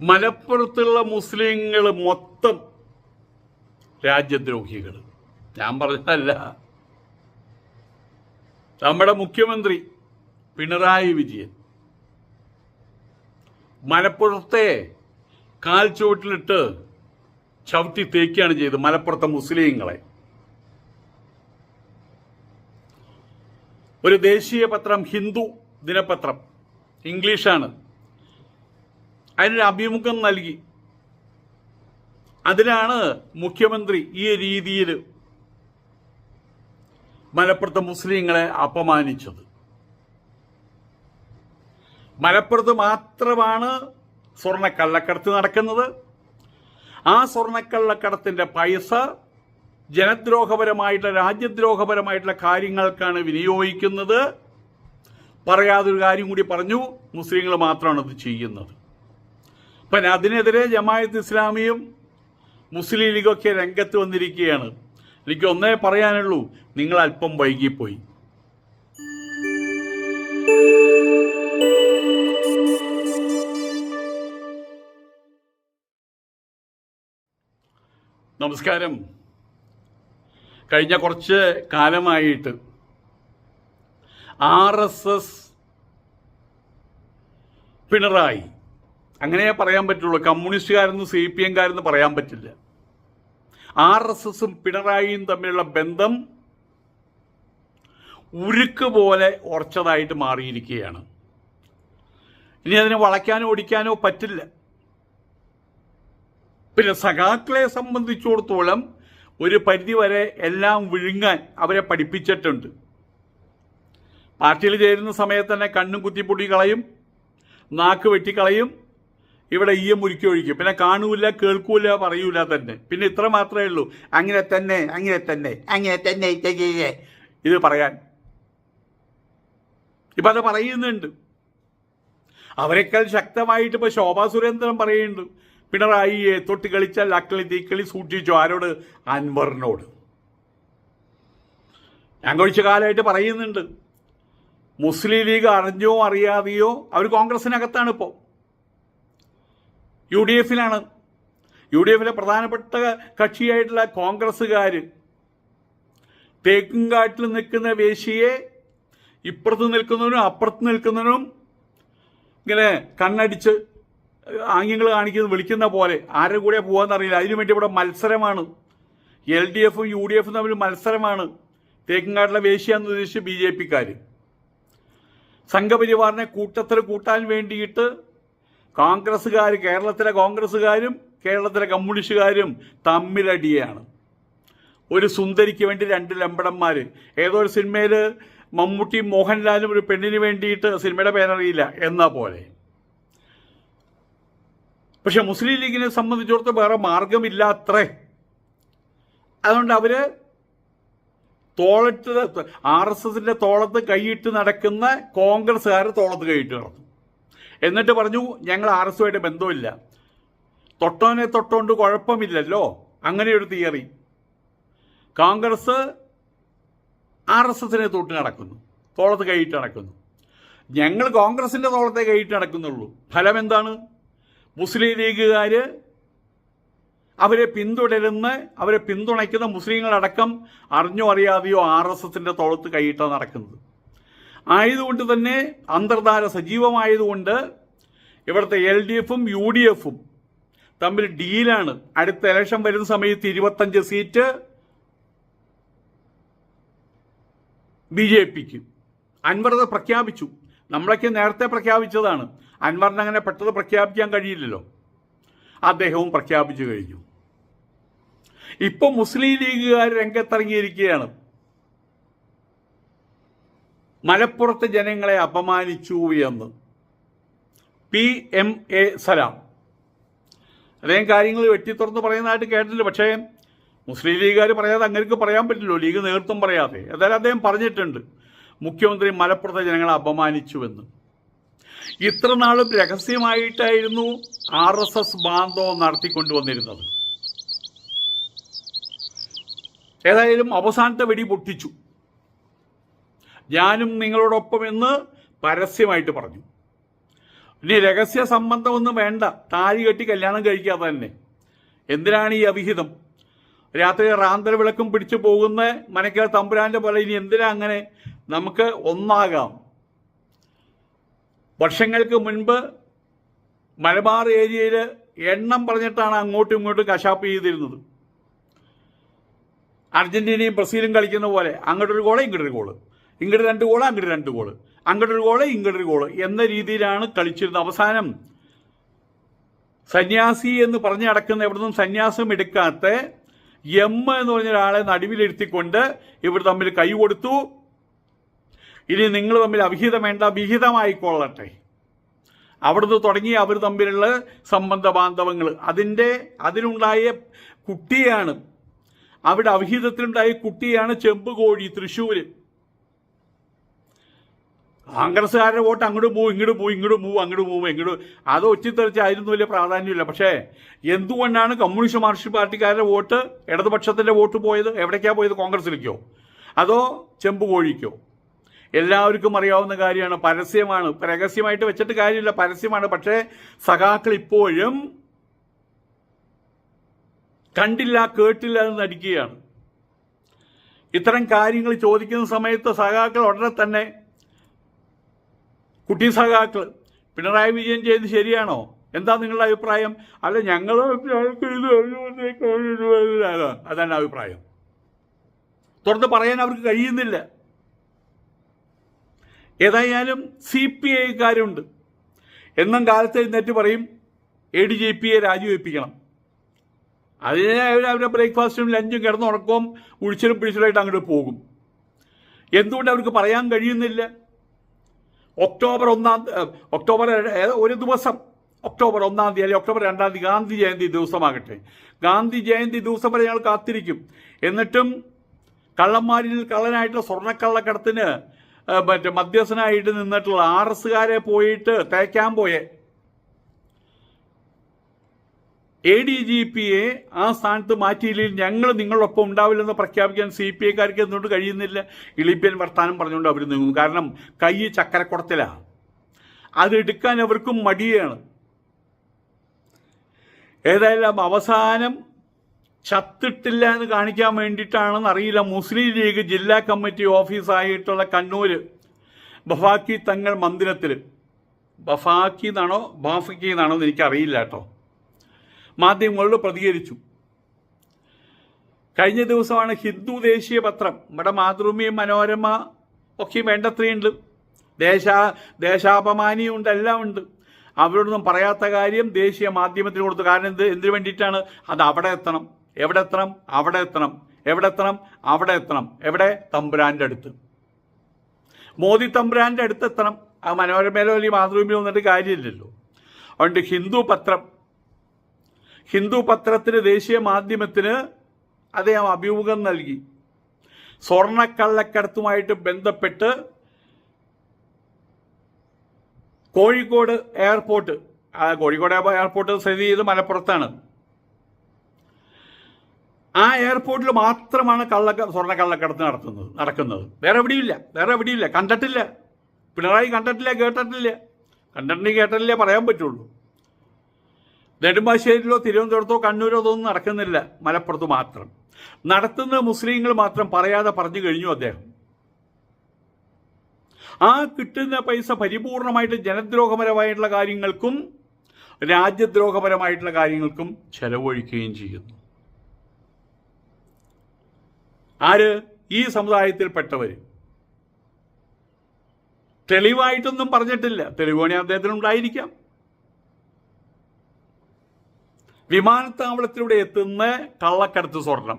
മലപ്പുറത്തുള്ള മുസ്ലിങ്ങൾ മൊത്തം രാജ്യദ്രോഹികൾ. ഞാൻ പറഞ്ഞതല്ല. നമ്മുടെ മുഖ്യമന്ത്രി പിണറായി വിജയൻ മലപ്പുറത്തെ കാൽ ചുവട്ടിലിട്ട് ചവിട്ടി തേക്കുകയാണ് ചെയ്തത് മലപ്പുറത്തെ മുസ്ലിങ്ങളെ. ഒരു ദേശീയ പത്രം ഹിന്ദു ദിനപത്രം ഇംഗ്ലീഷാണ്. അതിനൊരു അഭിമുഖം നൽകി. അതിലാണ് മുഖ്യമന്ത്രി ഈ രീതിയിൽ മലപ്പുറത്തെ മുസ്ലിങ്ങളെ അപമാനിച്ചത്. മലപ്പുറത്ത് മാത്രമാണ് സ്വർണക്കള്ളക്കടത്ത് നടക്കുന്നത്. ആ സ്വർണക്കള്ളക്കടത്തിന്റെ പൈസ ജനദ്രോഹപരമായിട്ടുള്ള രാജ്യദ്രോഹപരമായിട്ടുള്ള കാര്യങ്ങൾക്കാണ് വിനിയോഗിക്കുന്നത്. പറയാതൊരു കാര്യം കൂടി പറഞ്ഞു മുസ്ലിങ്ങൾ മാത്രമാണ് ഇത് ചെയ്യുന്നത്. അപ്പം അതിനെതിരെ ജമായത്ത് ഇസ്ലാമിയും മുസ്ലിം ലീഗൊക്കെ രംഗത്ത് വന്നിരിക്കുകയാണ്. എനിക്ക് ഒന്നേ പറയാനുള്ളൂ നിങ്ങൾ അല്പം വൈകിപ്പോയി. നമസ്കാരം. കഴിഞ്ഞ കുറച്ച് കാലമായിട്ട് ആർ എസ് എസ് പിണറായി അങ്ങനെ പറയാൻ പറ്റുള്ളൂ. കമ്മ്യൂണിസ്റ്റുകാരെന്ന് സി പി എംകാരെന്ന് പറയാൻ പറ്റില്ല. ആർ എസ് എസും പിണറായിയും തമ്മിലുള്ള ബന്ധം ഉരുക്ക് പോലെ ഉറച്ചതായിട്ട് മാറിയിരിക്കുകയാണ്. ഇനി അതിനെ വളയ്ക്കാനോ ഓടിക്കാനോ പറ്റില്ല. പിന്നെ സഖാക്കളെ സംബന്ധിച്ചിടത്തോളം ഒരു പരിധിവരെ എല്ലാം വിഴുങ്ങാൻ അവരെ പഠിപ്പിച്ചിട്ടുണ്ട്. പാർട്ടിയിൽ ചേരുന്ന സമയത്ത് തന്നെ കണ്ണും കുത്തിപ്പൊടി കളയും നാക്ക് വെട്ടിക്കളയും ഇവിടെ ഈയ മുരുക്കി ഒഴിക്കും പിന്നെ കാണൂല കേൾക്കൂല പറയൂല തന്നെ. പിന്നെ ഇത്ര മാത്രമേ ഉള്ളൂ. അങ്ങനെ തന്നെ അങ്ങനെ തന്നെ അങ്ങനെ തന്നെ. ഇത് പറയാൻ. ഇപ്പൊ അത് പറയുന്നുണ്ട്. അവരെക്കാൾ ശക്തമായിട്ട് ഇപ്പൊ ശോഭാ സുരേന്ദ്രൻ പറയുന്നുണ്ട്. പിണറായിയെ തൊട്ട് കളിച്ചാൽ അക്കളി തീക്കളി സൂക്ഷിച്ചു? ആരോട്? അൻവറിനോട്. ഞാൻ കഴിച്ച കാലമായിട്ട് പറയുന്നുണ്ട്. മുസ്ലിം ലീഗ് അറിഞ്ഞോ അറിയാതെയോ അവർ കോൺഗ്രസിനകത്താണ് ഇപ്പോൾ യു ഡി എഫിലാണ് യു ഡി എഫിലെ പ്രധാനപ്പെട്ട കക്ഷിയായിട്ടുള്ള കോൺഗ്രസ്സുകാർ തേക്കുംകാട്ടിൽ നിൽക്കുന്ന വേശിയെ ഇപ്പുറത്ത് നിൽക്കുന്നവനും അപ്പുറത്ത് നിൽക്കുന്നവനും ഇങ്ങനെ കണ്ണടിച്ച് ആംഗ്യങ്ങൾ കാണിക്കുന്നത് വിളിക്കുന്ന പോലെ ആരുടെ കൂടെ പോകാമെന്നറിയില്ല അതിനു വേണ്ടി ഇവിടെ മത്സരമാണ്. എൽ ഡി എഫും യു ഡി എഫും തമ്മിൽ മത്സരമാണ്. തേക്കുംകാട്ടിലെ വേശിയാന്ന് ഉദ്ദേശിച്ച് ബി ജെ പിക്കാർ സംഘപരിവാറിനെ കൂട്ടത്തിൽ കൂട്ടാൻ വേണ്ടിയിട്ട് കോൺഗ്രസ്സുകാർ കേരളത്തിലെ കോൺഗ്രസ്സുകാരും കേരളത്തിലെ കമ്മ്യൂണിസ്റ്റുകാരും തമ്മിലടിയാണ്. ഒരു സുന്ദരിക്ക് വേണ്ടി രണ്ട് ലമ്പടന്മാർ ഏതോ ഒരു സിനിമയിൽ മമ്മൂട്ടി മോഹൻലാലും ഒരു പെണ്ണിന് വേണ്ടിയിട്ട് സിനിമയുടെ പേരറിയില്ല എന്ന പോലെ. പക്ഷെ മുസ്ലിം ലീഗിനെ സംബന്ധിച്ചിടത്ത് വേറെ മാർഗമില്ല അത്രേ അതുകൊണ്ട് അവർ തോളത്ത് ആർ എസ് എസിന്റെ തോളത്ത് കൈയിട്ട് നടക്കുന്ന കോൺഗ്രസ്സുകാർ തോളത്ത് കൈയിട്ട് നടന്നു എന്നിട്ട് പറഞ്ഞു ഞങ്ങൾ ആർ എസ് ബന്ധമില്ല തൊട്ടോനെ തൊട്ടോണ്ട് കുഴപ്പമില്ലല്ലോ. അങ്ങനെ ഒരു തിയറി. കോൺഗ്രസ് ആർ എസ് എസിനെ തൊട്ട് നടക്കുന്നു. തോളത്ത് കൈയിട്ട് നടക്കുന്നു. ഞങ്ങൾ കോൺഗ്രസിന്റെ തോളത്തെ കൈയിട്ട് നടക്കുന്നുള്ളൂ. ഫലം എന്താണ്? മുസ്ലിം ലീഗുകാർ അവരെ പിന്തുടരുന്ന അവരെ പിന്തുണയ്ക്കുന്ന മുസ്ലിങ്ങളടക്കം അറിഞ്ഞോ അറിയാതെയോ ആർ എസ് എസിന്റെ തോളത്ത് കൈയിട്ടാണ് നടക്കുന്നത്. ആയതുകൊണ്ട് തന്നെ അന്തർധാര സജീവമായതുകൊണ്ട് ഇവിടുത്തെ എൽ ഡി എഫും യു ഡി എഫും തമ്മിൽ ഡീലാണ്. അടുത്ത ഇലക്ഷൻ വരുന്ന സമയത്ത് ഇരുപത്തഞ്ച് സീറ്റ് ബി ജെ പിക്ക്. അൻവർ അത് പ്രഖ്യാപിച്ചു. നമ്മളൊക്കെ നേരത്തെ പ്രഖ്യാപിച്ചതാണ്. അൻവറിന് അങ്ങനെ പെട്ടെന്ന് പ്രഖ്യാപിക്കാൻ കഴിയില്ലല്ലോ. അദ്ദേഹവും പ്രഖ്യാപിച്ചു കഴിഞ്ഞു. ഇപ്പൊ മുസ്ലിം ലീഗുകാർ രംഗത്തിറങ്ങിയിരിക്കുകയാണ്. മലപ്പുറത്തെ ജനങ്ങളെ അപമാനിച്ചു എന്ന്. P M A Salam. അദ്ദേഹം കാര്യങ്ങൾ വെട്ടിത്തുറന്ന് പറയുന്നതായിട്ട് കേട്ടില്ല പക്ഷേ മുസ്ലിം ലീഗുകാർ പറയാതെ അങ്ങനെക്ക് പറയാൻ പറ്റില്ലോ ലീഗ് നേതൃത്വം പറയാതെ. എന്തായാലും അദ്ദേഹം പറഞ്ഞിട്ടുണ്ട്. മുഖ്യമന്ത്രി മലപ്പുറത്തെ ജനങ്ങളെ അപമാനിച്ചുവെന്ന് ഇത്ര നാളും രഹസ്യമായിട്ടായിരുന്നു ആർ എസ് എസ് ബാന്ധവം നടത്തിക്കൊണ്ടുവന്നിരുന്നത് ഏതായാലും അവസാനത്തെ വെടി പൊട്ടിച്ചു. ഞാനും നിങ്ങളോടൊപ്പം എന്ന് പരസ്യമായിട്ട് പറഞ്ഞു. ഇനി രഹസ്യ സംബന്ധമൊന്നും വേണ്ട. താഴി കെട്ടി കല്യാണം കഴിക്കാതെ തന്നെ. എന്തിനാണ് ഈ അവിഹിതം? രാത്രി റാന്തൽ വിളക്കും പിടിച്ചു പോകുന്ന മനക്കൽ തമ്പുരാന്റെ പോലെ ഇനി എന്തിനാ അങ്ങനെ? നമുക്ക് ഒന്നാകാം. വർഷങ്ങൾക്ക് മുൻപ് മലബാർ ഏരിയയിൽ എണ്ണം പറഞ്ഞിട്ടാണ് അങ്ങോട്ടും ഇങ്ങോട്ടും കശാപ്പ് ചെയ്തിരുന്നത്. അർജന്റീനയും ബ്രസീലും കളിക്കുന്ന പോലെ അങ്ങോട്ടൊരു ഗോൾ ഇങ്ങോട്ടൊരു ഗോൾ. ഇങ്ങോട്ട് രണ്ട് ഗോൾ അങ്ങോട്ട് രണ്ട് ഗോൾ. അങ്ങോട്ടൊരു ഗോൾ ഇങ്ങോട്ടൊരു ഗോൾ എന്ന രീതിയിലാണ് കളിച്ചിരുന്നത് അവസാനം. സന്യാസി എന്ന് പറഞ്ഞു നടക്കുന്ന എവിടുന്നും സന്യാസം എടുക്കാത്ത എം എന്ന് പറഞ്ഞ ഒരാളെ നടുവിലിരുത്തിക്കൊണ്ട് ഇവർ തമ്മിൽ കൈ കൊടുത്തു. ഇനി നിങ്ങൾ തമ്മിൽ അവിഹിതം വേണ്ട വിഹിതമായിക്കൊള്ളട്ടെ. അവിടുന്ന് തുടങ്ങി അവർ തമ്മിലുള്ള സംബന്ധ ബാന്ധവങ്ങൾ. അതിന്റെ അതിനുണ്ടായ കുട്ടിയാണ്. അവിടെ അവിഹിതത്തിലുണ്ടായ കുട്ടിയാണ് ചെമ്പുകോഴി തൃശ്ശൂര്. കോൺഗ്രസ്സുകാരുടെ വോട്ട് അങ്ങോട്ട് പോവും ഇങ്ങോട്ട് പോവും ഇങ്ങോട്ട് പോവും അങ്ങോട്ട് പോവും ഇങ്ങോട്ട് അത് ഒറ്റിത്തെറിച്ച് അതിനൊന്നും വലിയ പ്രാധാന്യമില്ല. പക്ഷേ എന്തുകൊണ്ടാണ് കമ്മ്യൂണിസ്റ്റ് മാർക്സിസ്റ്റ് പാർട്ടിക്കാരുടെ വോട്ട് ഇടതുപക്ഷത്തിന്റെ വോട്ട് പോയത്? എവിടേക്കാണ് പോയത്? കോൺഗ്രസിലേക്കോ അതോ ചെമ്പ് കോഴിക്കോ? എല്ലാവർക്കും അറിയാവുന്ന കാര്യമാണ്. പരസ്യമാണ്. രഹസ്യമായിട്ട് വെച്ചിട്ട് കാര്യമില്ല. പരസ്യമാണ്. പക്ഷേ സഖാക്കൾ ഇപ്പോഴും കണ്ടില്ല കേട്ടില്ല എന്ന് നടിക്കുകയാണ്. ഇത്തരം കാര്യങ്ങൾ ചോദിക്കുന്ന സമയത്ത് സഖാക്കൾ ഉടനെ തന്നെ കുട്ടി സഖാക്കൾ പിണറായി വിജയൻ ചെയ്ത് ശരിയാണോ? എന്താ നിങ്ങളുടെ അഭിപ്രായം? അല്ല ഞങ്ങളുടെ അതാണ് അഭിപ്രായം. തുറന്ന് പറയാൻ അവർക്ക് കഴിയുന്നില്ല. ഏതായാലും സി പി ഐക്കാരുണ്ട്. എന്നും കാലത്ത് എഴുന്നേറ്റ് പറയും എ ഡി ജി പിയെ രാജിവെപ്പിക്കണം. അതിന് അവരുടെ ബ്രേക്ക്ഫാസ്റ്റും ലഞ്ചും കിടന്നുറക്കവും ഉഴിച്ചിലും പിടിച്ചിലായിട്ട് അങ്ങോട്ട് പോകും. എന്തുകൊണ്ട് അവർക്ക് പറയാൻ കഴിയുന്നില്ല? ഒക്ടോബർ ഒന്നാം ഒക്ടോബർ ഒരു ദിവസം. ഒക്ടോബർ ഒന്നാം തീയതി അല്ലെങ്കിൽ ഒക്ടോബർ രണ്ടാം തീയതി ഗാന്ധി ജയന്തി ദിവസമാകട്ടെ. ഗാന്ധി ജയന്തി ദിവസം വരെ ഞങ്ങൾ കാത്തിരിക്കും. എന്നിട്ടും കള്ളന്മാരിൽ കള്ളനായിട്ടുള്ള സ്വർണക്കള്ളക്കടത്തിന് മറ്റേ മധ്യസ്ഥനായിട്ട് നിന്നിട്ടുള്ള ആർ എസ്സുകാരെ പോയിട്ട് തേക്കാൻ പോയെ. എ ഡി ജി പിയെ ആ സ്ഥാനത്ത് മാറ്റിയില്ലെങ്കിൽ ഞങ്ങൾ നിങ്ങളൊപ്പം ഉണ്ടാവില്ലെന്ന് പ്രഖ്യാപിക്കാൻ സി പി ഐക്കാർക്ക് എന്തുകൊണ്ട് കഴിയുന്നില്ല? ഇളിപ്പ്യൻ വർത്താനം പറഞ്ഞുകൊണ്ട് അവർ നീങ്ങുന്നു. കാരണം കൈ ചക്കരക്കുടത്തിലാണ് അതെടുക്കാൻ അവർക്കും മടിയാണ്. ഏതായാലും അവസാനം ചത്തിട്ടില്ല എന്ന് കാണിക്കാൻ വേണ്ടിയിട്ടാണെന്ന് അറിയില്ല. മുസ്ലിം ലീഗ് ജില്ലാ കമ്മിറ്റി ഓഫീസായിട്ടുള്ള കണ്ണൂർ ബഫാക്കി തങ്ങൾ മന്ദിരത്തിൽ ബഫാക്കി എന്നാണോ? ബാഫക്കി എന്നാണോ എന്ന് എനിക്കറിയില്ല കേട്ടോ. മാധ്യമങ്ങളോട് പ്രതികരിച്ചു. കഴിഞ്ഞ ദിവസമാണ് ഹിന്ദു ദേശീയ പത്രം ഇവിടെ മാതൃഭൂമി മനോരമ ഒക്കെ വേണ്ടത്രയുണ്ട്. ദേശ ദേശാപമാനിയുണ്ട് എല്ലാം ഉണ്ട്. അവരോടൊന്നും പറയാത്ത കാര്യം ദേശീയ മാധ്യമത്തിന് കൊടുത്തു കാരണം എന്ത് എന്തിനു വേണ്ടിയിട്ടാണ്? അത് അവിടെ എത്തണം എവിടെ എത്തണം അവിടെ എത്തണം എവിടെ എത്തണം അവിടെ എത്തണം എവിടെ? തമ്പുരാന്റെ അടുത്ത്. മോദി തമ്പുരാന്റെ അടുത്ത് എത്തണം. ആ മനോരമയിലോ അല്ലെങ്കിൽ മാതൃഭൂമിയിലോ വന്നിട്ട് കാര്യമില്ലല്ലോ. അതുകൊണ്ട് ഹിന്ദു പത്രം ഹിന്ദു പത്രത്തിന് ദേശീയ മാധ്യമത്തിന് അദ്ദേഹം അഭിമുഖം നൽകി. സ്വർണക്കള്ളക്കടത്തുമായിട്ട് ബന്ധപ്പെട്ട് കോഴിക്കോട് എയർപോർട്ട് കോഴിക്കോട് എയർപോർട്ട് സ്ഥിതി ചെയ്ത് മലപ്പുറത്താണ്. ആ എയർപോർട്ടിൽ മാത്രമാണ് കള്ള സ്വർണ കള്ളക്കടത്ത് നടത്തുന്നത് നടക്കുന്നത്. വേറെ എവിടെയില്ല വേറെ എവിടെയില്ല കണ്ടിട്ടില്ല. പിണറായി കണ്ടിട്ടില്ല കേട്ടിട്ടില്ല. കണ്ടിട്ടുണ്ടെങ്കിൽ കേട്ടിട്ടില്ല പറയാൻ പറ്റുള്ളൂ. നെടുമ്പാശ്ശേരിയിലോ തിരുവനന്തപുരത്തോ കണ്ണൂരോ ഒന്നും നടക്കുന്നില്ല. മലപ്പുറത്ത് മാത്രം. നടത്തുന്ന മുസ്ലിങ്ങൾ മാത്രം പറയാതെ പറഞ്ഞു കഴിഞ്ഞു അദ്ദേഹം. ആ കിട്ടുന്ന പൈസ പരിപൂർണമായിട്ട് ജനദ്രോഹപരമായിട്ടുള്ള കാര്യങ്ങൾക്കും രാജ്യദ്രോഹപരമായിട്ടുള്ള കാര്യങ്ങൾക്കും ചെലവഴിക്കുകയും ചെയ്യുന്നു. ആര്? ഈ സമുദായത്തിൽപ്പെട്ടവർ തെളിവായിട്ടൊന്നും പറഞ്ഞിട്ടില്ല. തെളിവ് വേണേ അദ്ദേഹത്തിനുണ്ടായിരിക്കാം. വിമാനത്താവളത്തിലൂടെ എത്തുന്ന കള്ളക്കടത്ത് സ്വർണം.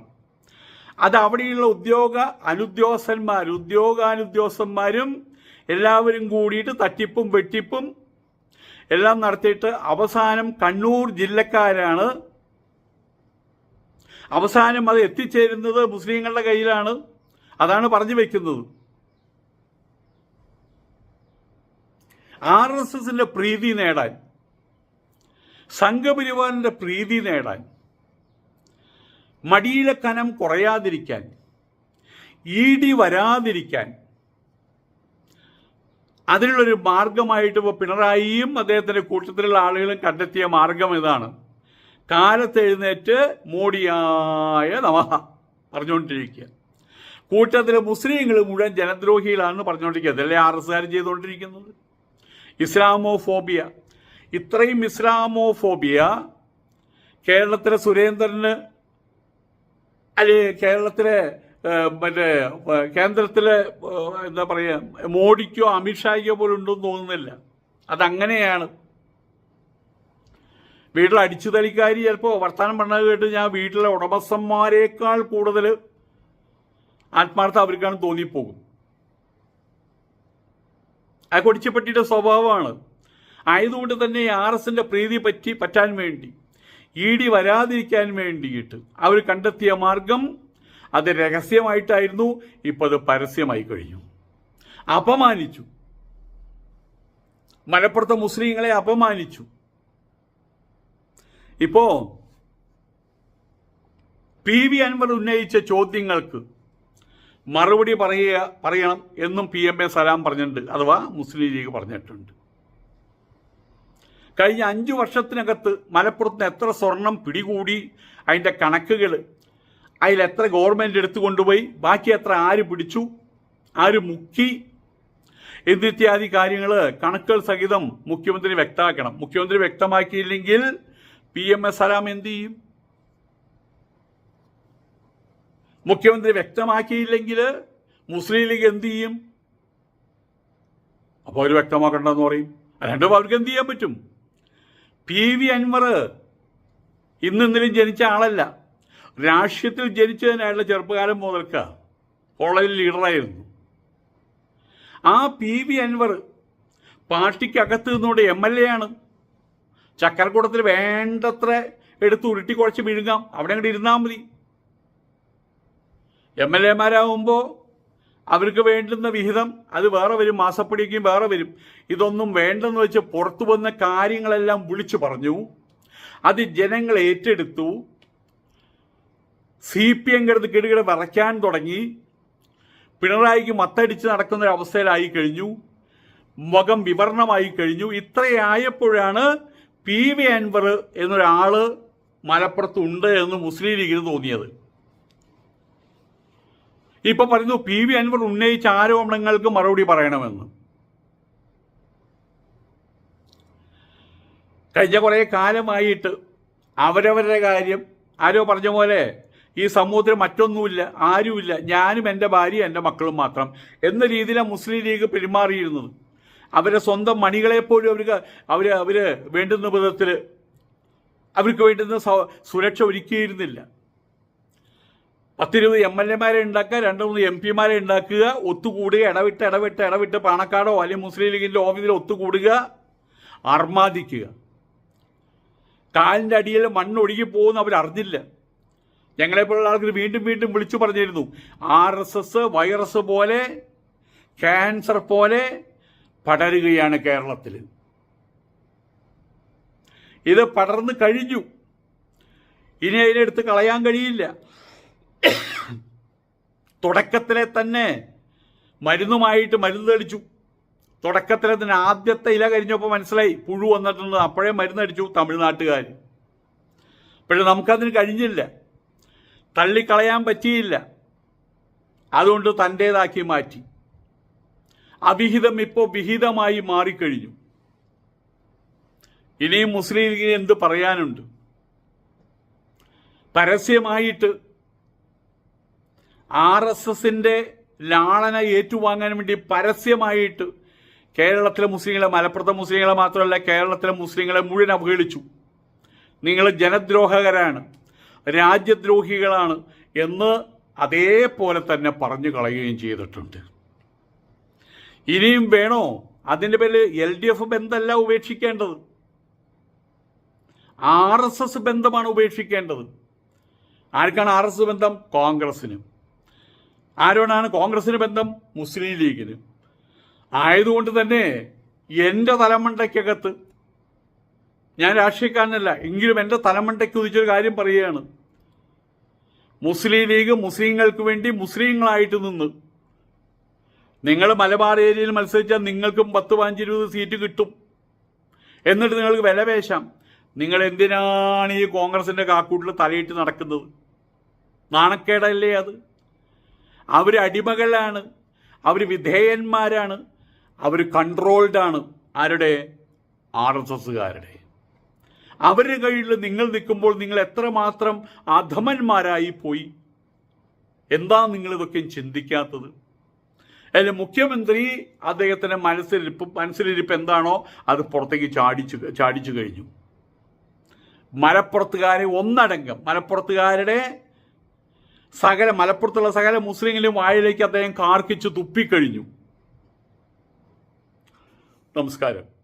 അത് അവിടെയുള്ള ഉദ്യോഗ അനുദ്യോഗസ്ഥന്മാർ ഉദ്യോഗാനുദ്യോഗസ്ഥന്മാരും എല്ലാവരും കൂടിയിട്ട് തട്ടിപ്പും വെട്ടിപ്പും എല്ലാം നടത്തിയിട്ട് അവസാനം കണ്ണൂർ ജില്ലക്കാരാണ്. അവസാനം അത് എത്തിച്ചേരുന്നത് മുസ്ലിങ്ങളുടെ കയ്യിലാണ്. അതാണ് പറഞ്ഞു വെക്കുന്നത്. ആർ എസ് എസിന്റെ പ്രീതി നേടാൻ സംഘപരിവാറിന്റെ പ്രീതി നേടാൻ മടിയിലെ കനം കുറയാതിരിക്കാൻ ഇ വരാതിരിക്കാൻ അതിനുള്ളൊരു മാർഗമായിട്ട് ഇപ്പോൾ പിണറായിയും അദ്ദേഹത്തിന്റെ കൂട്ടത്തിലുള്ള ആളുകളും കണ്ടെത്തിയ മാർഗം ഇതാണ്. കാലത്തെഴുന്നേറ്റ് മോഡിയായ നമഹ പറഞ്ഞുകൊണ്ടിരിക്കുക. കൂട്ടത്തിൽ മുസ്ലിങ്ങൾ മുഴുവൻ ജനദ്രോഹികളാണെന്ന് പറഞ്ഞുകൊണ്ടിരിക്കുക. അതല്ലേ ആർ എസ് ചെയ്തുകൊണ്ടിരിക്കുന്നത്? ഇസ്ലാമോഫോബിയ. ഇത്രയും ഇസ്ലാമോഫോബിയ കേരളത്തിലെ സുരേന്ദ്രന് അല്ലെ കേരളത്തിലെ മറ്റേ കേന്ദ്രത്തിലെ എന്താ പറയുക മോഡിക്കോ അമിത്ഷായ്ക്കോ പോലും ഉണ്ടെന്ന് തോന്നുന്നില്ല. അതങ്ങനെയാണ്. വീട്ടിൽ അടിച്ചു തളിക്കാരി ചിലപ്പോൾ വർത്തമാനം പറഞ്ഞത് കേട്ട് ഞാൻ വീട്ടിലെ ഉടമസ്ഥന്മാരെക്കാൾ കൂടുതൽ ആത്മാർത്ഥ അവർക്കാണ് തോന്നിപ്പോകും. ആ കൊടിച്ചപ്പെട്ടിയുടെ സ്വഭാവമാണ്. ആയതുകൊണ്ട് തന്നെ ആർ എസിന്റെ പ്രീതി പറ്റി പറ്റാൻ വേണ്ടി ഇ ഡി വരാതിരിക്കാൻ വേണ്ടിയിട്ട് അവർ കണ്ടെത്തിയ മാർഗം അത് രഹസ്യമായിട്ടായിരുന്നു. ഇപ്പോൾ അത് പരസ്യമായി കഴിഞ്ഞു. അപമാനിച്ചു. മലപ്പുറത്തെ മുസ്ലിങ്ങളെ അപമാനിച്ചു. ഇപ്പോ പി വി അൻവർ ഉന്നയിച്ച ചോദ്യങ്ങൾക്ക് മറുപടി പറയുക പറയണം എന്നും പി എം എ സലാം പറഞ്ഞിട്ടുണ്ട് അഥവാ മുസ്ലിം ലീഗ് പറഞ്ഞിട്ടുണ്ട്. കഴിഞ്ഞ അഞ്ചു വർഷത്തിനകത്ത് മലപ്പുറത്ത് എത്ര സ്വർണം പിടികൂടി അതിന്റെ കണക്കുകൾ അതിൽ എത്ര ഗവൺമെന്റ് എടുത്തു കൊണ്ടുപോയി ബാക്കി എത്ര ആര് പിടിച്ചു ആര് മുക്കി എന്നിത്യാദി കാര്യങ്ങൾ കണക്കുകൾ സഹിതം മുഖ്യമന്ത്രി വ്യക്തമാക്കണം. മുഖ്യമന്ത്രി വ്യക്തമാക്കിയില്ലെങ്കിൽ പി എം എസ് സലാം എന്ത് ചെയ്യും? മുഖ്യമന്ത്രി വ്യക്തമാക്കിയില്ലെങ്കിൽ മുസ്ലിം ലീഗ് എന്ത് ചെയ്യും? അപ്പോൾ അവർ വ്യക്തമാക്കണ്ടെന്ന് പറയും. അല്ലാണ്ട് അവർക്ക് എന്ത് ചെയ്യാൻ പറ്റും? പി വി അൻവർ ഇന്നിന്നലും ജനിച്ച ആളല്ല. രാഷ്ട്രീയത്തിൽ ജനിച്ചതിനായുള്ള ചെറുപ്പകാലം മുതൽക്ക് കോളേജിൽ ലീഡറായിരുന്നു. ആ പി വി അൻവർ പാർട്ടിക്കകത്ത് നിന്നുകൊണ്ട് എം എൽ എ ആണ്. ചക്കരക്കൂടത്തിൽ വേണ്ടത്ര എടുത്ത് ഉരുട്ടി കുഴച്ച് വിഴുങ്ങാം. അവിടെ അങ്ങോട്ട് ഇരുന്നാൽ മതി. എം എൽ എമാരാകുമ്പോൾ അവർക്ക് വേണ്ടുന്ന വിഹിതം അത് വേറെ വരും മാസപ്പടിക്കും വേറെ വരും. ഇതൊന്നും വേണ്ടെന്ന് വെച്ച് പുറത്തു വന്ന കാര്യങ്ങളെല്ലാം വിളിച്ചു പറഞ്ഞു. അത് ജനങ്ങൾ ഏറ്റെടുത്തു. സി പി എം കിടന്ന് കിടുകിട വിറയ്ക്കാൻ തുടങ്ങി. പിണറായിക്ക് മത്തടിച്ച് നടക്കുന്ന ഒരു അവസ്ഥയിലായി കഴിഞ്ഞു. മുഖം വിവരണമായി കഴിഞ്ഞു. ഇത്രയായപ്പോഴാണ് പി വി അൻവർ എന്നൊരാൾ മലപ്പുറത്ത് ഉണ്ട് എന്ന് മുസ്ലിം ലീഗിന് തോന്നിയത്. ഇപ്പൊ പറയുന്നു പി വി അൻവർ ഉന്നയിച്ച ആരോപണങ്ങൾക്ക് മറുപടി പറയണമെന്ന്. കഴിഞ്ഞ കുറേ കാലമായിട്ട് അവരവരുടെ കാര്യം ആരോ പറഞ്ഞ പോലെ ഈ സമൂഹത്തിൽ മറ്റൊന്നുമില്ല ആരുമില്ല. ഞാനും എന്റെ ഭാര്യയും എന്റെ മക്കളും മാത്രം. എന്ന രീതിയിലാണ് മുസ്ലിം ലീഗ് പെരുമാറിയിരുന്നത്. അവരെ സ്വന്തം മണികളെപ്പോലും അവർക്ക് അവർ അവർ വേണ്ടുന്ന വിധത്തിൽ അവർക്ക് വേണ്ടുന്ന സുരക്ഷ ഒരുക്കിയിരുന്നില്ല. പത്തിരുപത് എം എൽ എമാരെ ഉണ്ടാക്കുക രണ്ട് മൂന്ന് എം പിമാരെ ഉണ്ടാക്കുക ഒത്തുകൂടുക ഇടവിട്ട് ഇടവിട്ട് ഇടവിട്ട് പാണക്കാടോ അല്ലെങ്കിൽ മുസ്ലിം ലീഗിന്റെ ഓഫീസിൽ ഒത്തുകൂടുക അർമാദിക്കുക. കാലിന്റെ അടിയിൽ മണ്ണൊഴുകി പോകുന്ന അവർ അറിഞ്ഞില്ല. ഞങ്ങളെപ്പോലുള്ള ആൾക്കാർ വീണ്ടും വീണ്ടും വിളിച്ചു പറഞ്ഞിരുന്നു ആർ എസ് എസ് വൈറസ് പോലെ ക്യാൻസർ പോലെ പടരുകയാണ് കേരളത്തിൽ. ഇത് പടർന്നു കഴിഞ്ഞു. ഇനി അതിനെടുത്ത് കളയാൻ കഴിയില്ല. തുടക്കത്തിലെ തന്നെ മരുന്നുമായിട്ട് മരുന്ന് തെളിച്ചു തുടക്കത്തിലെ തന്നെ ആദ്യത്തെ ഇല കരിഞ്ഞപ്പോൾ മനസ്സിലായി. പുഴു വന്നിട്ടുണ്ട്. അപ്പോഴേ മരുന്നടിച്ചു തമിഴ്നാട്ടുകാർ. പക്ഷെ നമുക്കതിന് കഴിഞ്ഞില്ല. തള്ളിക്കളയാൻ പറ്റിയില്ല. അതുകൊണ്ട് തന്റേതാക്കി മാറ്റി. അവിഹിതം ഇപ്പോൾ വിഹിതമായി മാറിക്കഴിഞ്ഞു. ഇനിയും മുസ്ലിം ലീഗിന് എന്ത് പറയാനുണ്ട്? പരസ്യമായിട്ട് ആർ എസ് എസിന്റെ ലാളന ഏറ്റുവാങ്ങാൻ വേണ്ടി പരസ്യമായിട്ട് കേരളത്തിലെ മുസ്ലിങ്ങളെ മലപ്പുറത്തെ മുസ്ലിങ്ങളെ മാത്രമല്ല കേരളത്തിലെ മുസ്ലിങ്ങളെ മുഴുവൻ അവഹേളിച്ചു. നിങ്ങൾ ജനദ്രോഹകരാണ് രാജ്യദ്രോഹികളാണ് എന്ന് അതേപോലെ തന്നെ പറഞ്ഞു കളയുകയും ചെയ്തിട്ടുണ്ട്. ഇനിയും വേണോ? അതിന്റെ പേരിൽ എൽ ഡി എഫ് ബന്ധമല്ല ഉപേക്ഷിക്കേണ്ടത്. ആർ എസ് എസ് ബന്ധമാണ് ഉപേക്ഷിക്കേണ്ടത്. ആർക്കാണ് ആർ എസ് എസ് ബന്ധം? കോൺഗ്രസിന് ആരോടാണ് കോൺഗ്രസിന് ബന്ധം? മുസ്ലിം ലീഗിന്. ആയതുകൊണ്ട് തന്നെ എന്റെ തലമണ്ടയ്ക്കകത്ത് ഞാൻ രാഷ്ട്രീയക്കാരനല്ല എങ്കിലും എന്റെ തലമണ്ടയ്ക്ക് ഉദിച്ചൊരു കാര്യം പറയുകയാണ്. മുസ്ലിം ലീഗ് മുസ്ലിങ്ങൾക്ക് വേണ്ടി മുസ്ലിങ്ങളായിട്ട് നിന്ന് നിങ്ങൾ മലബാർ ഏരിയയിൽ മത്സരിച്ചാൽ നിങ്ങൾക്കും പത്ത് പതിനഞ്ചിരുപത് സീറ്റ് കിട്ടും. എന്നിട്ട് നിങ്ങൾക്ക് വില പേശാം. നിങ്ങൾ എന്തിനാണ് ഈ കോൺഗ്രസിന്റെ കാക്കൂട്ടിൽ തലയിട്ട് നടക്കുന്നത്? നാണക്കേടല്ലേ അത്? അവർ അടിമകളാണ്. അവർ വിധേയന്മാരാണ്. അവർ കൺട്രോൾഡ് ആണ്. ആരുടെ? ആർ എസ് എസ്സുകാരുടെ. അവരുടെ കയ്യിൽ നിങ്ങൾ നിൽക്കുമ്പോൾ നിങ്ങൾ എത്രമാത്രം അധമന്മാരായി പോയി? എന്താ നിങ്ങൾ ഇതൊക്കെ ചിന്തിക്കാത്തത്? അല്ലെ മുഖ്യമന്ത്രി അദ്ദേഹത്തിന്റെ മനസ്സിലിരിപ്പ് മനസ്സിലിരിപ്പ് എന്താണോ അത് പുറത്തേക്ക് ചാടിച്ചു ചാടിച്ചു കഴിഞ്ഞു. മലപ്പുറത്തുകാരെ ഒന്നടങ്കം മലപ്പുറത്തുകാരുടെ സകല മലപ്പുറത്തുള്ള സകല മുസ്ലിങ്ങളും വായിലേക്ക് അദ്ദേഹം കാർക്കിച്ച് തുപ്പിക്കഴിഞ്ഞു. നമസ്കാരം.